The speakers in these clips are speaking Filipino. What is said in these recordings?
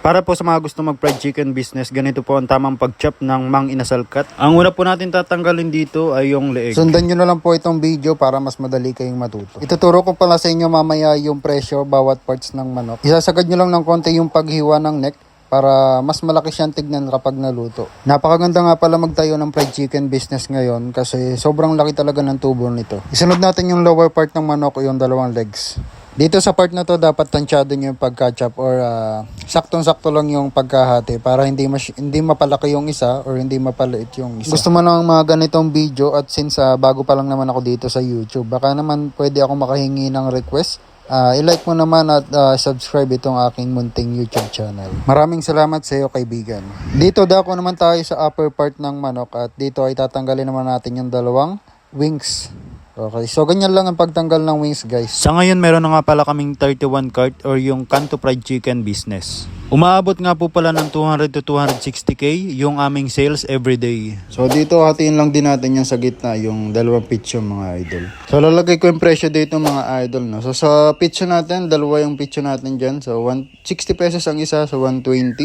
Para po sa mga gusto mag fried chicken business, ganito po ang tamang pag-chop ng mang inasal cut. Ang una po natin tatanggalin dito ay yung leeg. Sundan nyo na lang po itong video para mas madali kayong matuto. Ituturo ko pala sa inyo mamaya yung presyo bawat parts ng manok. Isasagad nyo lang ng konti yung paghiwa ng neck para mas malaki siyang tignan kapag naluto. Napakaganda nga pala magtayo ng fried chicken business ngayon kasi sobrang laki talaga ng tubo nito. Isunod natin yung lower part ng manok o yung dalawang legs. Dito sa part na to dapat tansyado nyo yung pagka-chop or ah, saktong-sakto lang yung pagkahati para hindi mas hindi mapalaki yung isa or hindi mapaliit yung isa. Gusto mo ng mga ganitong video at since ah, bago pa lang naman ako dito sa YouTube, baka naman pwede ako makahingi ng request Ah, i-like mo naman at ah, subscribe itong aking munting YouTube channel. Maraming salamat sa iyo kaibigan. Dito dako naman tayo sa upper part ng manok at dito ay tatanggalin naman natin yung dalawang wings. Okay, so ganyan lang ang pagtanggal ng wings guys. Sa ngayon, meron na nga pala kaming 31 cart or yung Kanto Fried Chicken business. Umaabot nga po pala ng 200 to 260k yung aming sales every day. So dito hatiin lang din natin yung sa gitna yung dalawang pitcho mga idol. So lalagay ko yung presyo dito mga idol no. So sa pitcho natin, dalawa yung pitcho natin diyan. So 160 pesos ang isa, so 120.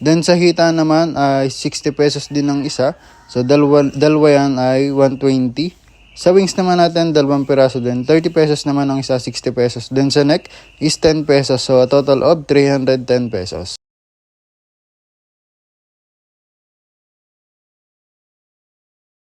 Then sa hita naman ay 60 pesos din ang isa. So dalawa dalawa yan ay 120. Sa wings naman natin, dalawang piraso din. 30 pesos naman ang isa, 60 pesos. Then sa neck is 10 pesos. So a total of 310 pesos.